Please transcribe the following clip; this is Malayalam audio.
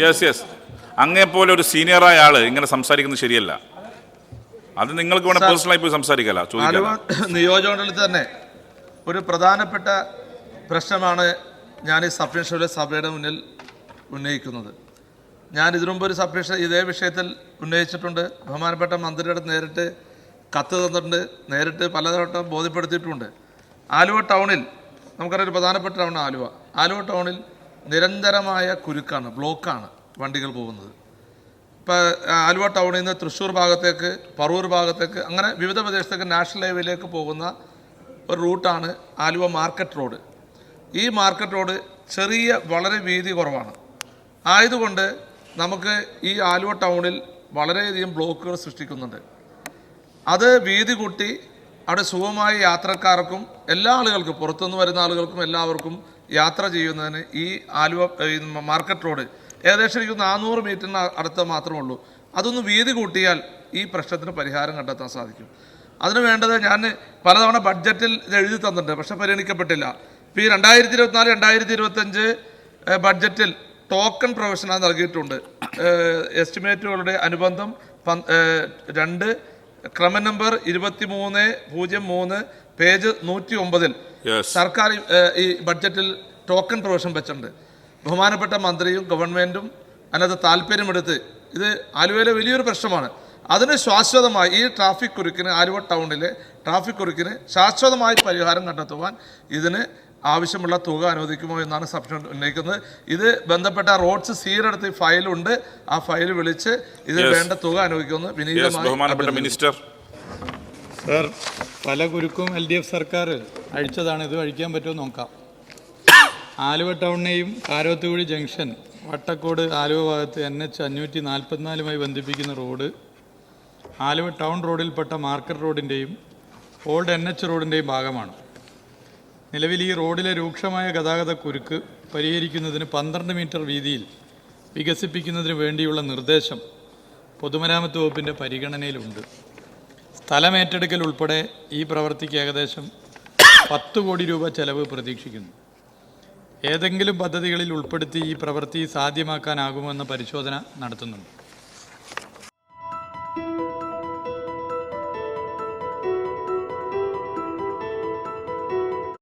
യെസ് യെസ് അങ്ങേപ്പോലെ പോലെ ഒരു സീനിയറായ ആൾ ഇങ്ങനെ സംസാരിക്കുന്നത് ശരിയല്ല. അത് നിങ്ങൾക്ക് വേണേ പേഴ്സണലായി പോയി സംസാരിക്കല ആലുവ ചോദിക്കാം നിയോജകമണ്ഡലത്തിൽ തന്നെ ഒരു പ്രധാനപ്പെട്ട പ്രശ്നമാണ് ഞാൻ ഈ സബ്മിഷനിലെ സഭയുടെ മുന്നിൽ ഉന്നയിക്കുന്നത്. ഞാൻ ഇതിനുമുമ്പ് ഒരു സബ്മിഷൻ ഇതേ വിഷയത്തിൽ ഉന്നയിച്ചിട്ടുണ്ട്. ബഹുമാനപ്പെട്ട മന്ത്രിയുടെ നേരിട്ട് കത്ത് തന്നിട്ടുണ്ട്. നേരിട്ട് പലതവട്ടം ബോധ്യപ്പെടുത്തിയിട്ടുണ്ട്. ആലുവ ടൗണിൽ നമുക്കറിയാം ഒരു പ്രധാനപ്പെട്ട ടൗൺ ആലുവ. ആലുവ ടൗണിൽ നിരന്തരമായ കുരുക്കാണ് ബ്ലോക്കാണ് വണ്ടികൾ പോകുന്നത്. ഇപ്പോൾ ആലുവ ടൗണിൽ നിന്ന് തൃശ്ശൂർ ഭാഗത്തേക്ക് പറവൂർ ഭാഗത്തേക്ക് അങ്ങനെ വിവിധ പ്രദേശത്തേക്ക് നാഷണൽ ഹൈവേയിലേക്ക് പോകുന്ന ഒരു റൂട്ടാണ് ആലുവ മാർക്കറ്റ് റോഡ്. ഈ മാർക്കറ്റ് റോഡ് ചെറിയ വളരെ വീതി കുറവാണ്. ആയതുകൊണ്ട് നമുക്ക് ഈ ആലുവ ടൗണിൽ വളരെയധികം ബ്ലോക്കുകൾ സൃഷ്ടിക്കുന്നുണ്ട്. അത് വീതി കൂട്ടി അവിടെ സുഖമായ യാത്രക്കാർക്കും എല്ലാ ആളുകൾക്കും പുറത്തുനിന്ന് വരുന്ന ആളുകൾക്കും എല്ലാവർക്കും യാത്ര ചെയ്യുന്നതിന് ഈ ആലുവ മാർക്കറ്റ് റോഡ് ഏകദേശം എനിക്ക് നാനൂറ് മീറ്ററിന് അടുത്ത് മാത്രമേ ഉള്ളൂ. അതൊന്ന് വീതി കൂട്ടിയാൽ ഈ പ്രശ്നത്തിന് പരിഹാരം കണ്ടെത്താൻ സാധിക്കും. അതിന് വേണ്ടത് ഞാൻ പലതവണ ബഡ്ജറ്റിൽ ഇത് എഴുതി തന്നിട്ടുണ്ട് പക്ഷെ പരിഗണിക്കപ്പെട്ടില്ല. ഇപ്പോൾ ഈ രണ്ടായിരത്തി ഇരുപത്തിനാല് രണ്ടായിരത്തി ഇരുപത്തഞ്ച് ബഡ്ജറ്റിൽ ടോക്കൺ പ്രൊവിഷനാണ് നൽകിയിട്ടുണ്ട്. എസ്റ്റിമേറ്റുകളുടെ അനുബന്ധം രണ്ട് ക്രമ നമ്പർ ഇരുപത്തി മൂന്ന് പൂജ്യം മൂന്ന് പേജ് നൂറ്റി ഒമ്പതിൽ സർക്കാർ ഈ ബഡ്ജറ്റിൽ ടോക്കൺ പ്രൊവിഷൻ വെച്ചിട്ടുണ്ട്. ബഹുമാനപ്പെട്ട മന്ത്രിയും ഗവൺമെന്റും അതിനകത്ത് താല്പര്യമെടുത്ത് ഇത് ആലുവയിലെ വലിയൊരു പ്രശ്നമാണ്. അതിന് ശാശ്വതമായി ഈ ട്രാഫിക് കുരുക്കിന് ആലുവ ടൗണിലെ ട്രാഫിക് കുരുക്കിന് ശാശ്വതമായി പരിഹാരം കണ്ടെത്തുവാൻ ഇതിന് ആവശ്യമുള്ള തുക അനുവദിക്കുമോ എന്നാണ് സബ്ഷൻ ഉന്നയിക്കുന്നത്. ഇത് ബന്ധപ്പെട്ട റോഡ്സ് സീരെടുത്ത് ഫയലുണ്ട് ആ ഫയൽ വിളിച്ച് ഇത് വേണ്ട തുക അനുവദിക്കുമെന്ന് വിനീതമായി ബഹുമാനപ്പെട്ട മിനിസ്റ്റർ സർ പല കുരുക്കും എൽ ഡി എഫ് സർക്കാർ അഴിച്ചതാണ്. ഇത് അഴിക്കാൻ പറ്റുമോ നോക്കാം. ആലുവ ടൗണിനെയും കാരോത്തുകുഴി ജംഗ്ഷൻ വട്ടക്കോട് ആലുവ ഭാഗത്ത് എൻ എച്ച് അഞ്ഞൂറ്റി നാൽപ്പത്തിനാലുമായി ബന്ധിപ്പിക്കുന്ന റോഡ് ആലുവ ടൗൺ റോഡിൽപ്പെട്ട മാർക്കറ്റ് റോഡിന്റെയും ഓൾഡ് എൻ എച്ച് റോഡിന്റെയും ഭാഗമാണ്. നിലവിൽ ഈ റോഡിലെ രൂക്ഷമായ ഗതാഗത കുരുക്ക് പരിഹരിക്കുന്നതിന് പന്ത്രണ്ട് മീറ്റർ വീതിയിൽ വികസിപ്പിക്കുന്നതിന് വേണ്ടിയുള്ള നിർദ്ദേശം പൊതുമരാമത്ത് വകുപ്പിന്റെ പരിഗണനയിലുണ്ട്. സ്ഥലമേറ്റെടുക്കൽ ഉൾപ്പെടെ ഈ പ്രവൃത്തിക്ക് ഏകദേശം പത്ത് കോടി രൂപ ചെലവ് പ്രതീക്ഷിക്കുന്നു. ഏതെങ്കിലും പദ്ധതികളിൽ ഉൾപ്പെടുത്തി ഈ പ്രവൃത്തി സാധ്യമാക്കാനാകുമെന്ന പരിശോധന നടത്തുന്നുണ്ട്.